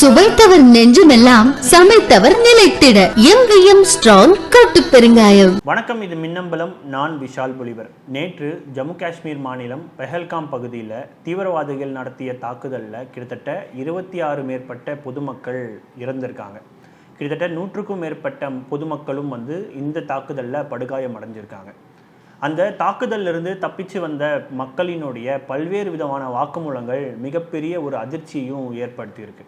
சுவைத்தவர் நெஞ்சுமெல்லாம் சமைத்தவர் நிலைத்திட. எங்கேயும் ஸ்ட்ராங் கட்டு பெருங்காயம். வணக்கம் இது மின்னம்பலம். நான் விஷால் புலிவர். நேற்று ஜம்மு காஷ்மீர் மாநிலம் பெஹல்காம் பகுதியில் தீவிரவாதிகள் நடத்திய தாக்குதலில் கிட்டத்தட்ட இருபத்தி ஆறு மேற்பட்ட பொதுமக்கள் இறந்திருக்காங்க. கிட்டத்தட்ட நூற்றுக்கும் மேற்பட்ட பொதுமக்களும் வந்து இந்த தாக்குதலில் படுகாயம் அடைஞ்சிருக்காங்க. அந்த தாக்குதல்ல இருந்து தப்பிச்சு வந்த மக்களினுடைய பல்வேறு விதமான வாக்குமூலங்கள் மிகப்பெரிய ஒரு அதிர்ச்சியையும் ஏற்படுத்தியிருக்கு.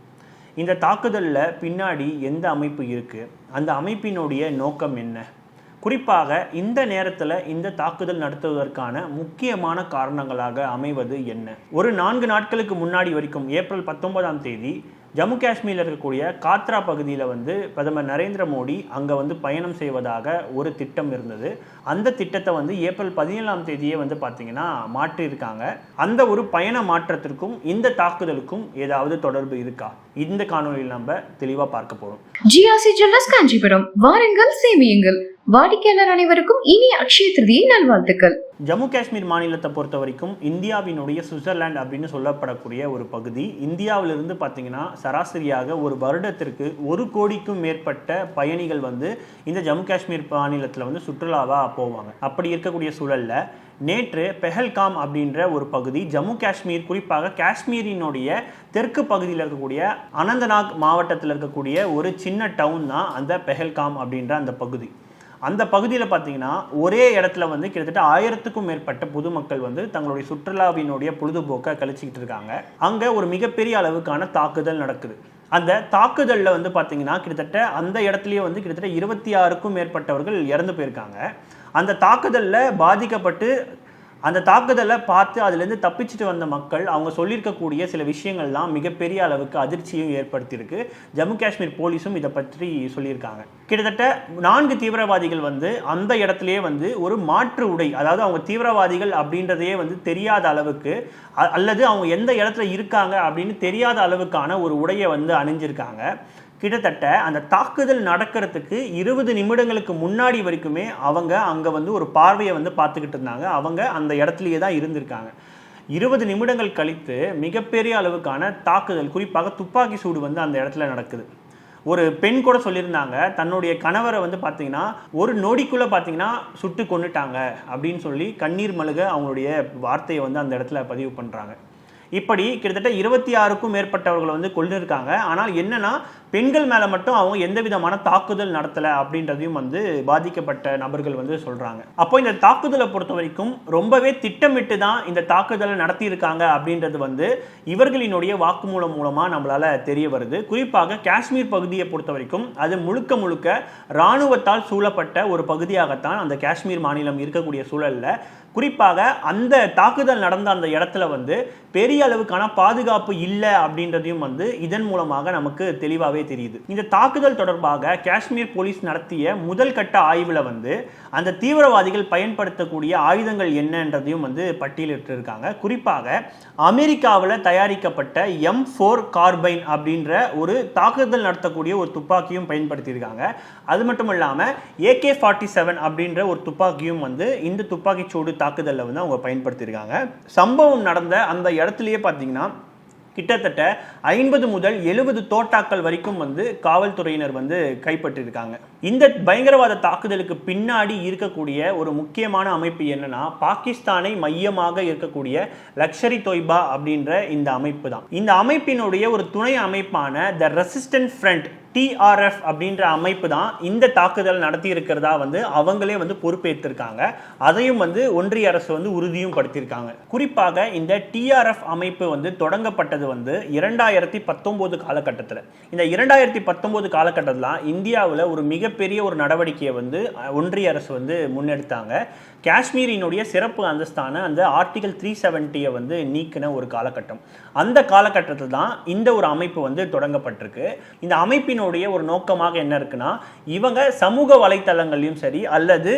இந்த தாக்குதலில் பின்னாடி எந்த அமைப்பு இருக்குது அந்த அமைப்பினுடைய நோக்கம் என்ன? குறிப்பாக இந்த நேரத்தில் இந்த தாக்குதல் நடத்துவதற்கான முக்கியமான காரணங்களாக அமைவது என்ன? ஒரு நான்கு நாட்களுக்கு முன்னாடி வரைக்கும் ஏப்ரல் பத்தொன்பதாம் தேதி ஜம்மு காஷ்மீரில் இருக்கக்கூடிய காத்ரா பகுதியில் வந்து பிரதமர் நரேந்திர மோடி அங்கே வந்து பயணம் செய்வதாக ஒரு திட்டம் இருந்தது. அந்த திட்டத்தை வந்து ஏப்ரல் பதினேழாம் தேதியே வந்து பார்த்தீங்கன்னா மாற்றியிருக்காங்க. அந்த ஒரு பயண மாற்றத்திற்கும் இந்த தாக்குதலுக்கும் ஏதாவது தொடர்பு இருக்கா? இந்த காணொலியில் நம்ம தெளிவாக பார்க்க போகிறோம் ஜிஆர்சி ஜுவல்லர்ஸ் காஞ்சிபுரம். வாருங்கள் சேமியுங்கள். வாடிக்கையாளர் அனைவருக்கும் இனி அக்ஷய திருதியை நல்வாழ்த்துக்கள். ஜம்மு காஷ்மீர் மாநிலத்தை பொறுத்த வரைக்கும் இந்தியாவினுடைய சுவிட்சர்லாந்து அப்படின்னு சொல்லப்படக்கூடிய ஒரு பகுதி. இந்தியாவிலிருந்து பார்த்தீங்கன்னா சராசரியாக ஒரு வருடத்திற்கு ஒரு கோடிக்கும் மேற்பட்ட பயணிகள் வந்து இந்த ஜம்மு காஷ்மீர் மாநிலத்தில் வந்து சுற்றுலாவாக போவாங்க. அப்படி இருக்கக்கூடிய சூழல்ல நேற்று பெஹல்காம் அப்படின்ற ஒரு பகுதி ஜம்மு காஷ்மீர் குறிப்பாக காஷ்மீரினுடைய தெற்கு பகுதியில் இருக்கக்கூடிய அனந்தநாக் மாவட்டத்தில் இருக்கக்கூடிய ஒரு சின்ன டவுன் தான் அந்த பெஹல்காம் அப்படின்ற அந்த பகுதி. அந்த பகுதியில் பார்த்தீங்கன்னா ஒரே இடத்துல வந்து கிட்டத்தட்ட ஆயிரத்துக்கும் மேற்பட்ட பொதுமக்கள் வந்து தங்களுடைய சுற்றுலாவினுடைய பொழுதுபோக்கை கழிச்சிக்கிட்டு இருக்காங்க. அங்கே ஒரு மிகப்பெரிய அளவுக்கான தாக்குதல் நடக்குது. அந்த தாக்குதலில் வந்து பார்த்தீங்கன்னா கிட்டத்தட்ட அந்த இடத்துலயே வந்து கிட்டத்தட்ட இருபத்தி ஆறுக்கும் மேற்பட்டவர்கள் இறந்து போயிருக்காங்க. அந்த தாக்குதலில் பாதிக்கப்பட்டு அந்த தாக்குதலை பார்த்து அதுலேருந்து தப்பிச்சுட்டு வந்த மக்கள் அவங்க சொல்லியிருக்கக்கூடிய சில விஷயங்கள்லாம் மிகப்பெரிய அளவுக்கு அதிர்ச்சியும் ஏற்படுத்தியிருக்கு. ஜம்மு காஷ்மீர் போலீஸும் இதை பற்றி சொல்லியிருக்காங்க. கிட்டத்தட்ட நான்கு தீவிரவாதிகள் வந்து அந்த இடத்துலயே வந்து ஒரு மாற்று உடை அதாவது அவங்க தீவிரவாதிகள் அப்படின்றதையே வந்து தெரியாத அளவுக்கு அ- அல்லது அவங்க எந்த இடத்துல இருக்காங்க அப்படின்னு தெரியாத அளவுக்கான ஒரு உடையை வந்து அணிஞ்சிருக்காங்க. கிட்டத்தட்ட அந்த தாக்குதல் நடக்கிறதுக்கு இருபது நிமிடங்களுக்கு முன்னாடி வரைக்குமே அவங்க அங்கே வந்து ஒரு பார்வையை வந்து பார்த்துக்கிட்டு இருந்தாங்க. அவங்க அந்த இடத்துலயே தான் இருந்திருக்காங்க. இருபது நிமிடங்கள் கழித்து மிகப்பெரிய அளவுக்கான தாக்குதல் குறிப்பாக துப்பாக்கி சூடு வந்து அந்த இடத்துல நடக்குது. ஒரு பெண் கூட சொல்லியிருந்தாங்க தன்னுடைய கணவரை வந்து பார்த்தீங்கன்னா ஒரு நொடிக்குள்ளே பார்த்தீங்கன்னா சுட்டு கொன்னுட்டாங்க அப்படின்னு சொல்லி கண்ணீர் மழுக அவங்களுடைய வார்த்தையை வந்து அந்த இடத்துல பதிவு பண்ணுறாங்க இப்படி கிட்டத்தட்ட இருபத்தி ஆறுக்கும் மேற்பட்டவர்களை வந்து கொண்டிருக்காங்க ஆனால் என்னன்னா பெண்கள் மேலே மட்டும் அவங்க எந்த விதமான தாக்குதல் நடத்தலை அப்படின்றதையும் வந்து பாதிக்கப்பட்ட நபர்கள் வந்து சொல்கிறாங்க அப்போ இந்த தாக்குதலை பொறுத்த வரைக்கும் ரொம்பவே திட்டமிட்டு தான் இந்த தாக்குதலை நடத்தியிருக்காங்க அப்படின்றது வந்து இவர்களினுடைய வாக்குமூலம் மூலமாக நம்மளால தெரிய வருது. குறிப்பாக காஷ்மீர் பகுதியை பொறுத்த வரைக்கும் அது முழுக்க முழுக்க இராணுவத்தால் சூழப்பட்ட ஒரு பகுதியாகத்தான் அந்த காஷ்மீர் மாநிலம் இருக்கக்கூடிய சூழல்ல. குறிப்பாக அந்த தாக்குதல் நடந்த அந்த இடத்துல வந்து பெரிய அளவுக்கான பாதுகாப்பு இல்லை அப்படின்றதையும் வந்து இதன் மூலமாக நமக்கு தெளிவாகவே தெரியுது. இந்த தாக்குதல் தொடர்பாக காஷ்மீர் போலீஸ் நடத்திய முதல் கட்ட ஆய்வில் வந்து அந்த தீவிரவாதிகள் பயன்படுத்தக்கூடிய ஆயுதங்கள் என்னன்றதையும் வந்து பட்டியலிட்டிருக்காங்க. குறிப்பாக அமெரிக்காவில் தயாரிக்கப்பட்ட எம் ஃபோர் கார்பைன் அப்படின்ற ஒரு தாக்குதல் நடத்தக்கூடிய ஒரு துப்பாக்கியும் பயன்படுத்தியிருக்காங்க. அது மட்டும் இல்லாமல் ஏகே ஃபார்ட்டி செவன் அப்படின்ற ஒரு துப்பாக்கியும் வந்து இந்த துப்பாக்கிச்சூடு தாக்குதலில் வந்து அவங்க பயன்படுத்தியிருக்காங்க. சம்பவம் நடந்த அந்த இடத்துலயே பார்த்தீங்கன்னா கிட்டத்தட்ட ஐம்பது முதல் எழுபது தோட்டாக்கள் வரைக்கும் வந்து காவல்துறையினர் வந்து கைப்பற்றியிருக்காங்க இந்த பயங்கரவாத தாக்குதலுக்கு பின்னாடி இருக்கக்கூடிய ஒரு முக்கியமான அமைப்பு என்னன்னா பாகிஸ்தானை மையமாக இருக்கக்கூடிய லக்ஷரி தொய்பா அப்படின்ற இந்த அமைப்பு தான். இந்த அமைப்பினுடைய ஒரு துணை அமைப்பான த ரெசிஸ்டன்ட் ஃப்ரண்ட் டிஆர்எஃப் அப்படின்ற அமைப்பு தான் இந்த தாக்குதல் நடத்தி இருக்கிறதா வந்து அவங்களே வந்து பொறுப்பேற்றிருக்காங்க அதையும் வந்து ஒன்றிய அரசு வந்து உறுதியும் படுத்தியிருக்காங்க. குறிப்பாக இந்த டிஆர்எஃப் அமைப்பு வந்து தொடங்கப்பட்டது வந்து இரண்டாயிரத்தி பத்தொம்போது காலகட்டத்தில். இந்த இரண்டாயிரத்தி பத்தொம்போது காலகட்டத்தில் இந்தியாவில் ஒரு மிகப்பெரிய ஒரு நடவடிக்கையை வந்து ஒன்றிய அரசு வந்து முன்னெடுத்தாங்க. காஷ்மீரினுடைய சிறப்பு அந்தஸ்தான அந்த ஆர்டிகல் த்ரீ செவன்ட்டியை வந்து நீக்கின ஒரு காலகட்டம். அந்த காலகட்டத்தில் தான் இந்த ஒரு அமைப்பு வந்து தொடங்கப்பட்டிருக்கு. இந்த அமைப்பின் அமைப்பினுடைய ஒரு நோக்கமாக என்ன இருக்குன்னா இவங்க சமூக வலைத்தளங்கள்லையும் சரி அல்லது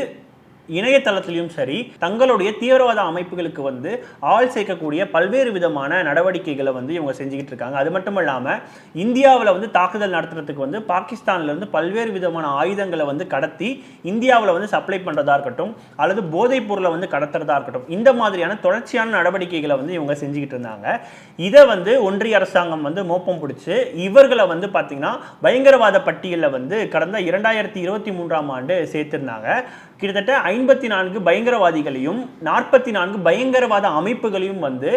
இணையதளத்திலையும் சரி தங்களுடைய தீவிரவாத அமைப்புகளுக்கு வந்து ஆள் சேர்க்கக்கூடிய பல்வேறு விதமான நடவடிக்கைகளை வந்து இவங்க செஞ்சுக்கிட்டு இருக்காங்க. அது மட்டும் இல்லாமல் இந்தியாவில் வந்து தாக்குதல் நடத்துறதுக்கு வந்து பாகிஸ்தான்லேருந்து பல்வேறு விதமான ஆயுதங்களை வந்து கடத்தி இந்தியாவில் வந்து சப்ளை பண்ணுறதா இருக்கட்டும் அல்லது போதைப் பொருளை வந்து கடத்துறதா இருக்கட்டும் இந்த மாதிரியான தொடர்ச்சியான நடவடிக்கைகளை வந்து இவங்க செஞ்சுக்கிட்டு இருந்தாங்க. இதை வந்து ஒன்றிய அரசாங்கம் வந்து மோப்பம் பிடிச்சி இவர்களை வந்து பார்த்தீங்கன்னா பயங்கரவாத பட்டியலில் வந்து கடந்த இரண்டாயிரத்தி இருபத்தி மூன்றாம் ஆண்டு சேர்த்திருந்தாங்க. கிட்டத்தட்ட ஐம்பத்தி நான்கு பயங்கரவாதிகளையும் நாற்பத்தி நான்கு பயங்கரவாத அமைப்புகளையும் வந்து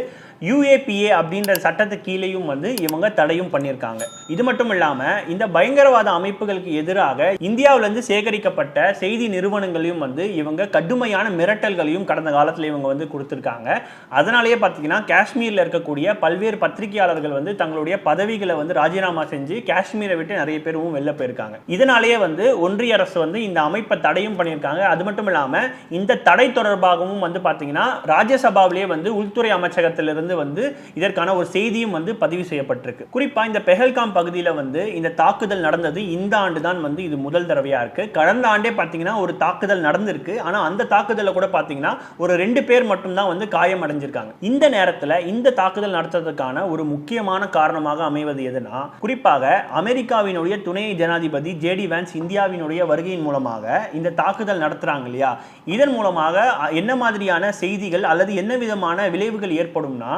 யுஏபிஏ அப்படின்ற சட்டத்து கீழேயும் வந்து இவங்க தடையும் பண்ணியிருக்காங்க. இது மட்டும் இல்லாமல் இந்த பயங்கரவாத அமைப்புகளுக்கு எதிராக இந்தியாவிலேருந்து சேகரிக்கப்பட்ட செய்தி நிறுவனங்களையும் வந்து இவங்க கடுமையான மிரட்டல்களையும் கடந்த காலத்தில் இவங்க வந்து கொடுத்துருக்காங்க. அதனாலேயே பார்த்தீங்கன்னா காஷ்மீரில் இருக்கக்கூடிய பல்வேறு பத்திரிகையாளர்கள் வந்து தங்களுடைய பதவிகளை வந்து ராஜினாமா செஞ்சு காஷ்மீரை விட்டு நிறைய பேரும் வெளில போயிருக்காங்க. இதனாலேயே வந்து ஒன்றிய அரசு வந்து இந்த அமைப்பை தடையும் பண்ணியிருக்காங்க. அது மட்டும் இல்லாமல் இந்த தடை தொடர்பாகவும் வந்து பார்த்தீங்கன்னா ராஜ்யசபாவிலேயே வந்து உள்துறை அமைச்சகத்திலிருந்து வந்து இதற்கான ஒரு செய்தியும் வந்து பதிவு செய்யப்பட்டிருக்கு. குறிப்பா இந்த பெஹல்காம் பகுதியில் வந்து இந்த தாக்குதல் நடந்தது இந்த ஆண்டு தான் வந்து இது முதல் தடவையா இருக்கு. கடந்த ஆண்டே பார்த்தீங்கன்னா ஒரு தாக்குதல் நடந்திருக்கு. ஆனா அந்த தாக்குதலில் கூட பார்த்தீங்கன்னா ஒரு ரெண்டு பேர் மட்டும்தான் வந்து காயம் அடைஞ்சிருக்காங்க. இந்த நேரத்தில் இந்த தாக்குதல் நடத்துறதுக்கான ஒரு முக்கியமான காரணமாக அமைவது எதுனா குறிப்பாக அமெரிக்காவினுடைய துணை ஜனாதிபதி ஜேடி வேன்ஸ் இந்தியாவினுடைய வருகையின் மூலமாக இந்த தாக்குதல் நடத்துறாங்க இல்லையா? இதன் மூலமாக என்ன மாதிரியான செய்திகள் அல்லது என்ன விதமான விளைவுகள் ஏற்படும்னா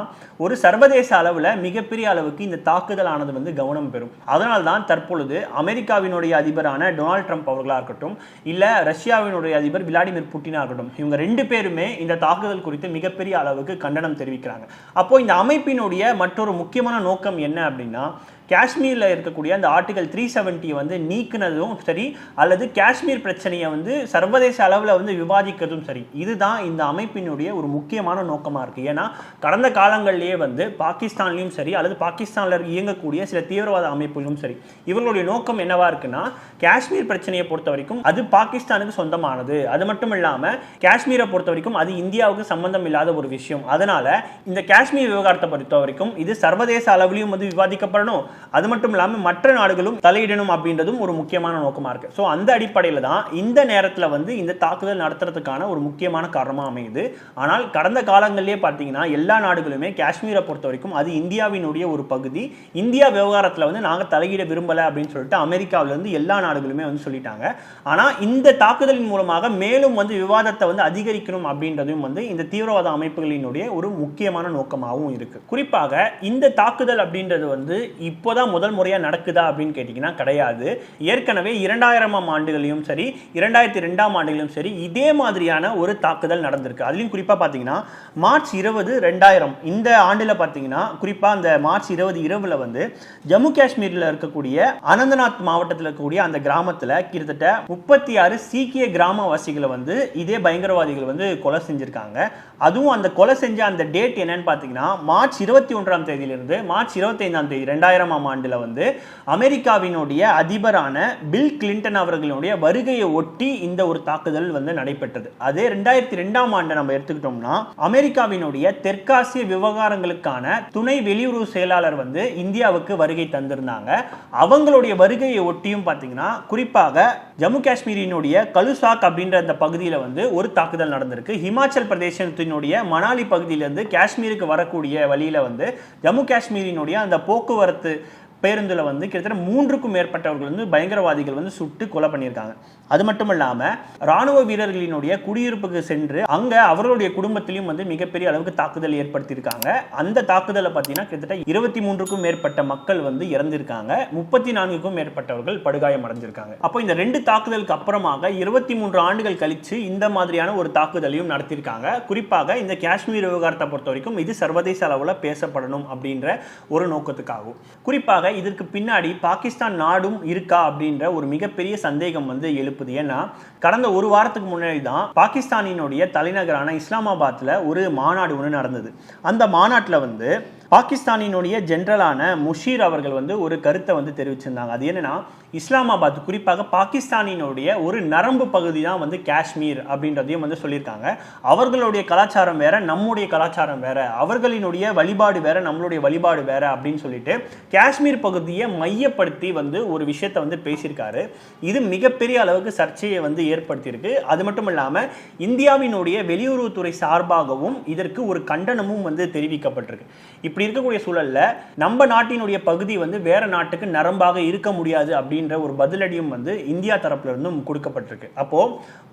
ஒரு சர்வதேச அளவில் மிகப்பெரிய அளவுக்கு இந்த தாக்குதலானது வந்து கவனம் பெறும். அதனால் தான் தற்பொழுது அமெரிக்காவினுடைய அதிபரான டொனால்ட் ட்ரம்ப் அவர்களாக இருக்கட்டும் இல்லை ரஷ்யாவினுடைய அதிபர் விளாடிமிர் புட்டினாக இருக்கட்டும் இவங்க ரெண்டு பேருமே இந்த தாக்குதல் குறித்து மிகப்பெரிய அளவுக்கு கண்டனம் தெரிவிக்கிறாங்க. அப்போ இந்த அமைப்பினுடைய மற்றொரு முக்கியமான நோக்கம் என்ன அப்படின்னா காஷ்மீரில் இருக்கக்கூடிய அந்த ஆர்டிகல் த்ரீ செவன்ட்டியை வந்து நீக்குனதும் சரி அல்லது காஷ்மீர் பிரச்சனையை வந்து சர்வதேச அளவில் வந்து விவாதிக்கிறதும் சரி இதுதான் இந்த அமைப்பினுடைய ஒரு முக்கியமான நோக்கமாக இருக்குது ஏன்னா கடந்த காலங்களிலேயே வந்து பாகிஸ்தான்லேயும் சரி அல்லது பாகிஸ்தானில் இயங்கக்கூடிய சில தீவிரவாத அமைப்புகளும் சரி இவங்களுடைய நோக்கம் என்னவா இருக்குன்னா காஷ்மீர் பிரச்சனையை பொறுத்த வரைக்கும் அது பாகிஸ்தானுக்கு சொந்தமானது. அது மட்டும் இல்லாமல் காஷ்மீரை பொறுத்த வரைக்கும் அது இந்தியாவுக்கு சம்பந்தம் இல்லாத ஒரு விஷயம். அதனால இந்த காஷ்மீர் விவகாரத்தை பொறுத்த வரைக்கும் இது சர்வதேச அளவிலையும் வந்து விவாதிக்கப்படணும். அது மட்டும் இல்லாமல் மற்ற நாடுகளும் தலையிடணும் அப்படின்றதும் ஒரு முக்கியமான நோக்கமாக இருக்குது ஸோ அந்த அடிப்படையில் தான் இந்த நேரத்தில் வந்து இந்த தாக்குதல் நடத்துறதுக்கான ஒரு முக்கியமான காரணமாக அமையுது. ஆனால் கடந்த காலங்களிலே பார்த்தீங்கன்னா எல்லா நாடுகளுமே காஷ்மீரை பொறுத்த வரைக்கும் அது இந்தியாவினுடைய ஒரு பகுதி. இந்தியா விவகாரத்தில் வந்து நாங்கள் தலையிட விரும்பலை அப்படின்னு சொல்லிட்டு அமெரிக்காவிலேருந்து எல்லா நாடுகளுமே வந்து சொல்லிட்டாங்க. ஆனால் இந்த தாக்குதலின் மூலமாக மேலும் வந்து விவாதத்தை வந்து அதிகரிக்கணும் அப்படின்றதும் வந்து இந்த தீவிரவாத அமைப்புகளினுடைய ஒரு முக்கியமான நோக்கமாகவும் இருக்கு. குறிப்பாக இந்த தாக்குதல் அப்படின்றது வந்து இப்போ இப்போ தான் முதல் முறையாக நடக்குதா அப்படின்னு கேட்டிங்கன்னா கிடையாது. ஏற்கனவே இரண்டாயிரமாம் ஆண்டுகளையும் சரி இரண்டாயிரத்தி ரெண்டாம் ஆண்டுகளிலும் சரி இதே மாதிரியான ஒரு தாக்குதல் நடந்திருக்கு. அதுலேயும் குறிப்பாக பார்த்தீங்கன்னா மார்ச் இருபது ரெண்டாயிரம். இந்த ஆண்டில் பார்த்தீங்கன்னா குறிப்பாக அந்த மார்ச் இருபது இரவில் வந்து ஜம்மு காஷ்மீரில் இருக்கக்கூடிய அனந்தநாத் மாவட்டத்தில் இருக்கக்கூடிய அந்த கிராமத்தில் கிட்டத்தட்ட முப்பத்தி ஆறு சீக்கிய கிராமவாசிகளை வந்து இதே பயங்கரவாதிகள் வந்து கொலை செஞ்சுருக்காங்க. அதுவும் அந்த கொலை செஞ்ச அந்த டேட் என்னன்னு பார்த்தீங்கன்னா மார்ச் இருபத்தி ஒன்றாம் தேதியிலிருந்து மார்ச் இருபத்தைந்தாம் தேதி ரெண்டாயிரம் ரெண்டாயிரமாம் ஆண்டில் வந்து அமெரிக்காவினுடைய அதிபரான பில் கிளின்டன் அவர்களுடைய வருகையை ஒட்டி இந்த ஒரு தாக்குதல் வந்து நடைபெற்றது. அதே ரெண்டாயிரத்தி ரெண்டாம் ஆண்டு நம்ம எடுத்துக்கிட்டோம்னா அமெரிக்காவினுடைய தெற்காசிய விவகாரங்களுக்கான துணை வெளியுறவு செயலாளர் வந்து இந்தியாவுக்கு வருகை தந்திருந்தாங்க. அவங்களுடைய வருகையை ஒட்டியும் பார்த்தீங்கன்னா குறிப்பாக ஜம்மு காஷ்மீரினுடைய கலுசாக் அப்படின்ற அந்த பகுதியில் வந்து ஒரு தாக்குதல் நடந்திருக்கு. ஹிமாச்சல் பிரதேசத்தினுடைய மணாலி பகுதியிலிருந்து காஷ்மீருக்கு வரக்கூடிய வழியில் வந்து ஜம்மு காஷ்மீரினுடைய அந்த போக்குவரத்து பேருந்தில் வந்து கிட்டத்தட்ட மூன்றுக்கும் மேற்பட்டவர்கள் வந்து பயங்கரவாதிகள் வந்து சுட்டு கொலை பண்ணியிருக்காங்க. அது மட்டும் இல்லாமல் ராணுவ வீரர்களினுடைய குடியிருப்புக்கு சென்று அங்கே அவர்களுடைய குடும்பத்திலையும் வந்து மிகப்பெரிய அளவுக்கு தாக்குதல் ஏற்படுத்தியிருக்காங்க. அந்த தாக்குதலை பார்த்தீங்கன்னா கிட்டத்தட்ட இருபத்தி மூன்றுக்கும் மேற்பட்ட மக்கள் வந்து இறந்திருக்காங்க. முப்பத்தி நான்குக்கும் மேற்பட்டவர்கள் படுகாயம் அடைஞ்சிருக்காங்க. அப்போ இந்த ரெண்டு தாக்குதலுக்கு அப்புறமாக இருபத்தி மூன்று ஆண்டுகள் கழித்து இந்த மாதிரியான ஒரு தாக்குதலையும் நடத்தியிருக்காங்க. குறிப்பாக இந்த காஷ்மீர் விவகாரத்தை பொறுத்த வரைக்கும் இது சர்வதேச அளவில் பேசப்படணும் அப்படின்ற ஒரு நோக்கத்துக்காகும் குறிப்பாக இதற்கு பின்னாடி பாகிஸ்தான் நாடும் இருக்கா அப்படின்ற ஒரு மிகப்பெரிய சந்தேகம் வந்து எழுப்புது ஏன்னா கடந்த ஒரு வாரத்துக்கு முன்னாடி தான் பாகிஸ்தானினுடைய தலைநகரான இஸ்லாமாபாத்தில் ஒரு மாநாடு ஒன்று நடந்தது. அந்த மாநாட்டில் வந்து பாகிஸ்தானினுடைய ஜென்ரலான முஷீர் அவர்கள் வந்து ஒரு கருத்தை வந்து தெரிவிச்சிருந்தாங்க. அது என்னன்னா இஸ்லாமாபாத் குறிப்பாக பாகிஸ்தானினுடைய ஒரு நரம்பு பகுதி தான் வந்து காஷ்மீர் அப்படின்றதையும் வந்து சொல்லியிருக்காங்க. அவர்களுடைய கலாச்சாரம் வேற நம்முடைய கலாச்சாரம் வேற அவர்களினுடைய வழிபாடு வேற நம்மளுடைய வழிபாடு வேற அப்படின்னு சொல்லிட்டு காஷ்மீர் பகுதியை மையப்படுத்தி வந்து ஒரு விஷயத்தை வந்து பேசியிருக்காரு. இது மிகப்பெரிய அளவுக்கு சர்ச்சையை வந்து ஏற்படுத்தியிருக்கு. அது மட்டும் இல்லாமல் இந்தியாவினுடைய வெளியுறவுத்துறை சார்பாகவும் இதற்கு ஒரு கண்டனமும் வந்து தெரிவிக்கப்பட்டிருக்கு. இப்படி இருக்கக்கூடிய சூழல்ல நம்ம நாட்டினுடைய பகுதி வந்து வேற நாட்டுக்கு நரம்பாக இருக்க முடியாது அப்படின்ற ஒரு பதிலடியும் வந்து இந்தியா தரப்புல இருந்தும் கொடுக்கப்பட்டிருக்கு. அப்போ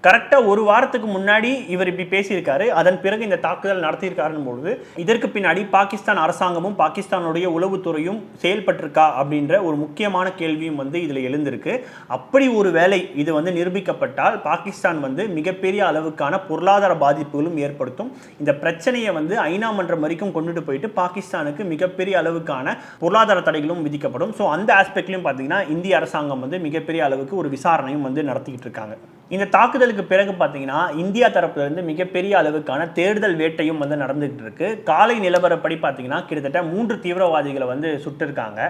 கரெக்டா ஒரு வாரத்துக்கு முன்னாடி இவர் இப்படி பேசியிருக்காரு. அதன் பிறகு இந்த தாக்குதல் நடத்தியிருக்காருன்னு பொழுது இதற்கு பின்னாடி பாகிஸ்தான் அரசாங்கமும் பாகிஸ்தானுடைய உளவுத்துறையும் செயல்பட்டிருக்கா அப்படின்ற ஒரு முக்கியமான கேள்வியும் வந்து இதுல எழுந்திருக்கு. அப்படி ஒரு வேலை இது வந்து நிரூபிக்கப்பட்டால் பாகிஸ்தான் வந்து மிகப்பெரிய அளவுக்கான பொருளாதார பாதிப்புகளும் ஏற்படுத்தும். இந்த பிரச்சனையை வந்து ஐநா மன்றம் வரைக்கும் கொண்டுட்டு போயிட்டு பாகிஸ்தான் பாகிஸ்தானுக்கு மிகப்பெரிய அளவுக்கான பொருளாதார தடைகளும் விதிக்கப்படும். ஸோ அந்த ஆஸ்பெக்ட்லையும் பார்த்தீங்கன்னா இந்திய அரசாங்கம் வந்து மிகப்பெரிய அளவுக்கு ஒரு விசாரணையும் வந்து நடத்திக்கிட்டு இருக்காங்க. இந்த தாக்குதலுக்கு பிறகு பார்த்தீங்கன்னா இந்தியா தரப்புல இருந்து மிகப்பெரிய அளவுக்கான தேடுதல் வேட்டையும் வந்து நடந்துகிட்டு இருக்கு. காலை நிலவரப்படி பார்த்தீங்கன்னா கிட்டத்தட்ட மூன்று தீவிரவாதிகளை வந்து சுட்டிருக்காங்க.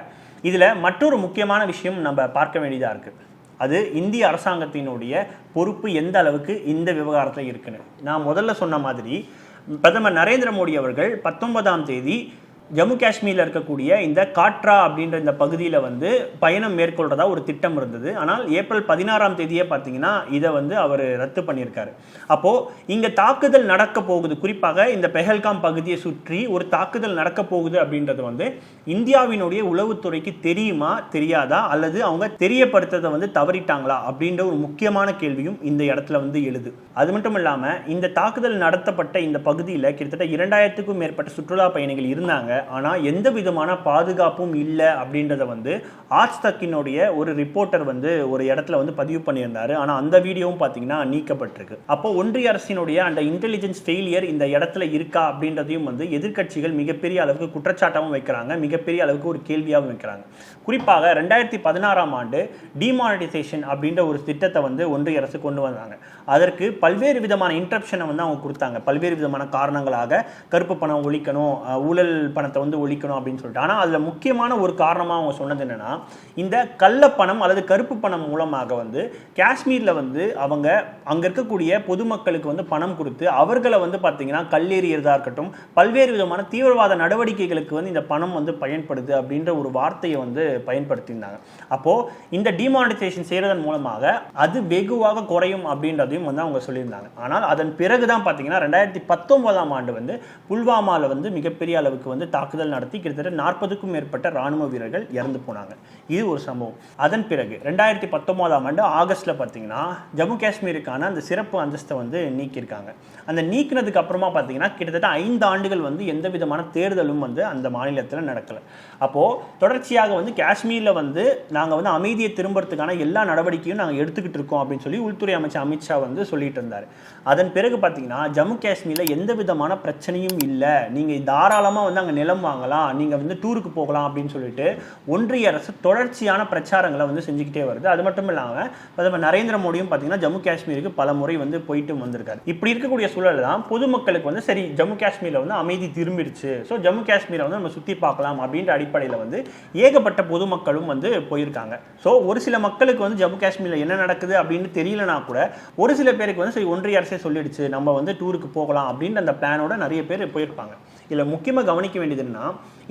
இதில் மற்றொரு முக்கியமான விஷயம் நம்ம பார்க்க வேண்டியதாக இருக்குது அது இந்திய அரசாங்கத்தினுடைய பொறுப்பு எந்த அளவுக்கு இந்த விவகாரத்தில் இருக்குன்னு. நான் முதல்ல சொன்ன மாதிரி பிரதமர் நரேந்திர மோடி அவர்கள் பத்தொன்பதாம் தேதி ஜம்மு காஷ்மீரில் இருக்கக்கூடிய இந்த காட்ரா அப்படின்ற இந்த பகுதியில் வந்து பயணம் மேற்கொள்றதா ஒரு திட்டம் இருந்தது. ஆனால் ஏப்ரல் பதினாறாம் தேதியே பார்த்தீங்கன்னா இதை வந்து அவர் ரத்து பண்ணியிருக்காரு. அப்போது இங்கே தாக்குதல் நடக்க போகுது. குறிப்பாக இந்த பெஹல்காம் பகுதியை சுற்றி ஒரு தாக்குதல் நடக்க போகுது அப்படின்றது வந்து இந்தியாவினுடைய உளவுத்துறைக்கு தெரியுமா தெரியாதா? அல்லது அவங்க தெரியப்படுத்துறதை வந்து தவறிட்டாங்களா? அப்படின்ற ஒரு முக்கியமான கேள்வியும் இந்த இடத்துல வந்து எழுது. அது மட்டும் இல்லாமல் இந்த தாக்குதல் நடத்தப்பட்ட இந்த பகுதியில் கிட்டத்தட்ட இரண்டாயிரத்துக்கும் மேற்பட்ட சுற்றுலா பயணிகள் இருந்தாங்க. ஆனால் எந்த விதமான பாதுகாப்பும் இல்லை அப்படின்றத வந்து ஆஜ் தக்கினுடைய ஒரு ரிப்போர்ட்டர் வந்து ஒரு இடத்துல வந்து பதிவு பண்ணியிருந்தாரு. ஆனால் அந்த வீடியோவும் பார்த்தீங்கன்னா நீக்கப்பட்டிருக்கு. அப்போ ஒன்றிய அரசினுடைய அந்த இன்டெலிஜென்ஸ் ஃபெயிலியர் இந்த இடத்துல இருக்கா அப்படின்றதையும் வந்து எதிர்க்கட்சிகள் மிகப்பெரிய அளவுக்கு குற்றச்சாட்டாகவும் வைக்கிறாங்க. மிகப்பெரிய அளவுக்கு ஒரு கேள்வியாகவும் வைக்கிறாங்க. குறிப்பாக ரெண்டாயிரத்தி பதினாறாம் ஆண்டு டிமானிட்டைசேஷன் அப்படின்ற ஒரு திட்டத்தை வந்து ஒன்றிய அரசு கொண்டு வந்தாங்க. அதற்கு பல்வேறு விதமான இன்டரப்ஷனை வந்து அவங்க கொடுத்தாங்க. பல்வேறு விதமான காரணங்களாக கருப்பு பணம் ஒழிக்கணும் ஊழல் பணம் கள்ளப்பணத்தை வந்து ஒழிக்கணும் அப்படின்னு சொல்லிட்டு. ஆனால் அதில் முக்கியமான ஒரு காரணமாக அவங்க சொன்னது என்னன்னா இந்த கள்ளப்பணம் அல்லது கருப்பு பணம் மூலமாக வந்து காஷ்மீரில் வந்து அவங்க அங்கே இருக்கக்கூடிய பொதுமக்களுக்கு வந்து பணம் கொடுத்து அவர்களை வந்து பார்த்திங்கன்னா கல்லேறியதாக இருக்கட்டும் பல்வேறு விதமான தீவிரவாத நடவடிக்கைகளுக்கு வந்து இந்த பணம் வந்து பயன்படுது அப்படின்ற ஒரு வார்த்தையை வந்து பயன்படுத்தியிருந்தாங்க. அப்போது இந்த டிமானிட்டைசேஷன் செய்கிறதன் மூலமாக அது வெகுவாக குறையும் அப்படின்றதையும் வந்து அவங்க சொல்லியிருந்தாங்க. ஆனால் அதன் பிறகு தான் பார்த்தீங்கன்னா ரெண்டாயிரத்தி பத்தொன்பதாம் ஆண்டு வந்து புல்வாமாவில் வந்து மிகப்பெரிய அளவுக்கு வந்து தாக்குதல் நடத்தி கிட்டத்தட்ட நாற்பதுக்கும் மேற்பட்ட ராணுவ வீரர்கள் இறந்து போனாங்க. இது ஒரு சம்பவம். அதன் பிறகு ரெண்டாயிரத்தி பத்தொன்பதாம் ஆண்டு ஆகஸ்ட்ல பார்த்தீங்கன்னா ஜம்மு காஷ்மீருக்கான அந்த சிறப்பு அந்தஸ்தை வந்து நீக்கியிருக்காங்க. அந்த நீக்கினதுக்கு அப்புறமா பார்த்தீங்கன்னா கிட்டத்தட்ட ஐந்து ஆண்டுகள் வந்து எந்த விதமான தேர்தலும் வந்து அந்த மாநிலத்தில் நடக்கலை. அப்போது தொடர்ச்சியாக வந்து காஷ்மீரில் வந்து நாங்கள் வந்து அமைதியை திரும்புறதுக்கான எல்லா நடவடிக்கையும் நாங்கள் எடுத்துக்கிட்டு இருக்கோம் அப்படின்னு சொல்லி உள்துறை அமைச்சர் அமித்ஷா வந்து சொல்லிட்டு இருந்தார். அதன் பிறகு பார்த்தீங்கன்னா ஜம்மு காஷ்மீரில் எந்த விதமான பிரச்சனையும் இல்லை. நீங்கள் தாராளமாக வந்து அங்கே நிலம் வாங்கலாம் நீங்கள் வந்து டூருக்கு போகலாம் அப்படின்னு சொல்லிட்டு ஒன்றிய அரசு தொடர்ச்சியான பிரச்சாரங்களை வந்து செஞ்சுக்கிட்டே வருது. அது மட்டும் இல்லாமல் பிரதமர் நரேந்திர மோடியும் பார்த்தீங்கன்னா ஜம்மு காஷ்மீருக்கு பல முறை வந்து போயிட்டு வந்திருக்காரு. இப்படி இருக்கக்கூடிய சூழல் தான் பொதுமக்களுக்கு வந்து சரி ஜம்மு காஷ்மீரில் வந்து அமைதி திரும்பிடுச்சு. ஸோ ஜம்மு காஷ்மீரை வந்து நம்ம சுற்றி பார்க்கலாம் அப்படின்ற அடிப்படையில் வந்து ஏகப்பட்ட பொதுமக்களும் வந்து போயிருக்காங்க. ஸோ ஒரு சில மக்களுக்கு வந்து ஜம்மு காஷ்மீரில் என்ன நடக்குது அப்படின்னு தெரியலனா கூட ஒரு சில பேருக்கு வந்து சரி ஒன்றிய அரசே சொல்லிடுச்சு நம்ம வந்து டூருக்கு போகலாம் அப்படின்ற அந்த பிளானோட நிறைய பேர் போயிருப்பாங்க. இதில் முக்கியமாக கவனிக்க வேண்டிய முடியுதுன்னா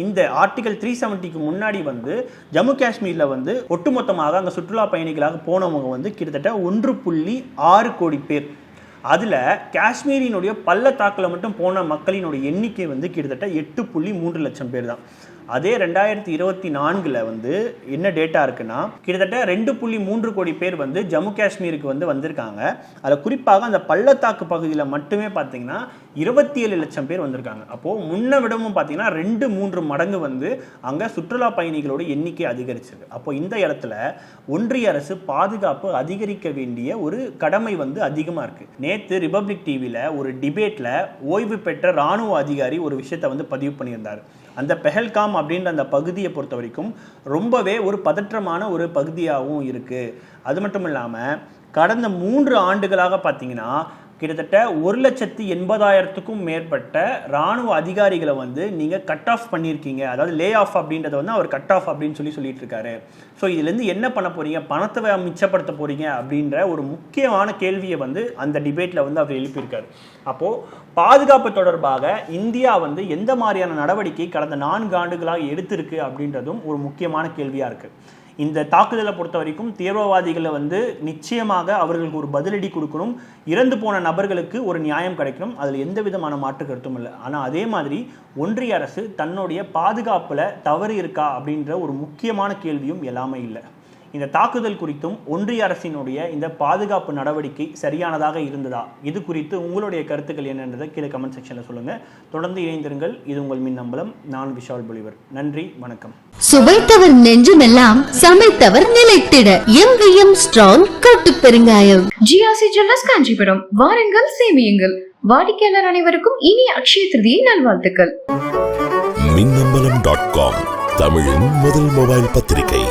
இந்த ஆர்டிகல் த்ரீ செவன்ட்டிக்கு முன்னாடி வந்து ஜம்மு காஷ்மீரில் வந்து ஒட்டுமொத்தமாக அங்கே சுற்றுலா பயணிகளாக போனவங்க வந்து கிட்டத்தட்ட ஒன்று புள்ளி ஆறு கோடி பேர். அதில் காஷ்மீரினுடைய பள்ளத்தாக்கில் மட்டும் போன மக்களினுடைய எண்ணிக்கை வந்து கிட்டத்தட்ட எட்டு புள்ளி மூன்று லட்சம் பேர் தான். அதே ரெண்டாயிரத்தி இருபத்தி நான்கில் வந்து என்ன டேட்டா இருக்குன்னா கிட்டத்தட்ட ரெண்டு புள்ளி மூன்று கோடி பேர் வந்து ஜம்மு காஷ்மீருக்கு வந்து வந்திருக்காங்க. அதில் குறிப்பாக அந்த பள்ளத்தாக்கு பகுதியில் மட்டுமே பார்த்தீங்கன்னா இருபத்தி ஏழு லட்சம் பேர் வந்திருக்காங்க. அப்போது முன்ன விடமும் பார்த்தீங்கன்னா ரெண்டு மூன்று மடங்கு வந்து அங்கே சுற்றுலா பயணிகளோட எண்ணிக்கை அதிகரிச்சிருக்கு. அப்போ இந்த இடத்துல ஒன்றிய அரசு பாதுகாப்பு அதிகரிக்க வேண்டிய ஒரு கடமை வந்து அதிகமாக இருக்குது நேற்று ரிபப்ளிக் டிவியில் ஒரு டிபேட்டில் ஓய்வு பெற்ற இராணுவ அதிகாரி ஒரு விஷயத்தை வந்து பதிவு பண்ணியிருந்தார். அந்த பெஹல்காம் அப்படின்ற அந்த பகுதியை பொறுத்த வரைக்கும் ரொம்பவே ஒரு பதற்றமான ஒரு பகுதியாகவும் இருக்குது அது மட்டும் இல்லாமல் கடந்த மூன்று ஆண்டுகளாக பார்த்தீங்கன்னா கிட்டத்தட்ட ஒரு லட்சத்தி எண்பதாயிரத்துக்கும் மேற்பட்ட ராணுவ அதிகாரிகளை வந்து நீங்கள் கட் ஆஃப் பண்ணியிருக்கீங்க. அதாவது லே ஆஃப் அப்படின்றத வந்து அவர் கட் ஆஃப் அப்படின்னு சொல்லி சொல்லிட்டு இருக்காரு. ஸோ இதுலேருந்து என்ன பண்ண போறீங்க? பணத்தை மிச்சப்படுத்த போறீங்க அப்படின்ற ஒரு முக்கியமான கேள்வியை வந்து அந்த டிபேட்டில் வந்து அவர் எழுப்பியிருக்காரு. அப்போது பாதுகாப்பு தொடர்பாக இந்தியா வந்து எந்த மாதிரியான நடவடிக்கை கடந்த நான்கு ஆண்டுகளாக எடுத்திருக்கு அப்படின்றதும் ஒரு முக்கியமான கேள்வியாக இருக்குது இந்த தாக்குதலை பொறுத்த வரைக்கும் தீவிரவாதிகளை வந்து நிச்சயமாக அவர்களுக்கு ஒரு பதிலடி கொடுக்கணும். இறந்து போன நபர்களுக்கு ஒரு நியாயம் கிடைக்கணும். அதில் எந்த விதமான மாற்று கருத்தும் இல்லை. ஆனால் அதே மாதிரி ஒன்றிய அரசு தன்னுடைய பாதுகாப்பில் தவறு இருக்கா அப்படின்ற ஒரு முக்கியமான கேள்வியும் எல்லாமே இல்லை. இந்த தாக்குதல் குறித்தும் ஒன்றிய அரசினுடைய இந்த பாதுகாப்பு நடவடிக்கை சரியானதாக இருந்ததா? இது குறித்து உங்களுடைய கருத்துக்கள் என்னன்றதை கீழே கமெண்ட் செக்ஷனில் சொல்லுங்கள் தொடர்ந்து இணைந்திருங்கள். இது உங்கள் மின் நம்பலம் நான் விஷால் பொலிவர். நன்றி. வணக்கம். சுவைத்தவர் நெஞ்சுமெல்லாம் சமைத்தவர் நிலைத்திட. எங்கேயும் ஸ்ட்ராங் கட்டு பெருங்காயம். GRC jewellers Kanchipuram. வாருங்கள் சேமியுங்கள். வாடிக்கையாளர் அனைவருக்கும் இனிய அக்ஷய திருதியை நல்வாழ்த்துக்கள். மின்னம்பலம் டாட் காம் தமிழின் முதல் மொபைல் பத்திரிகை.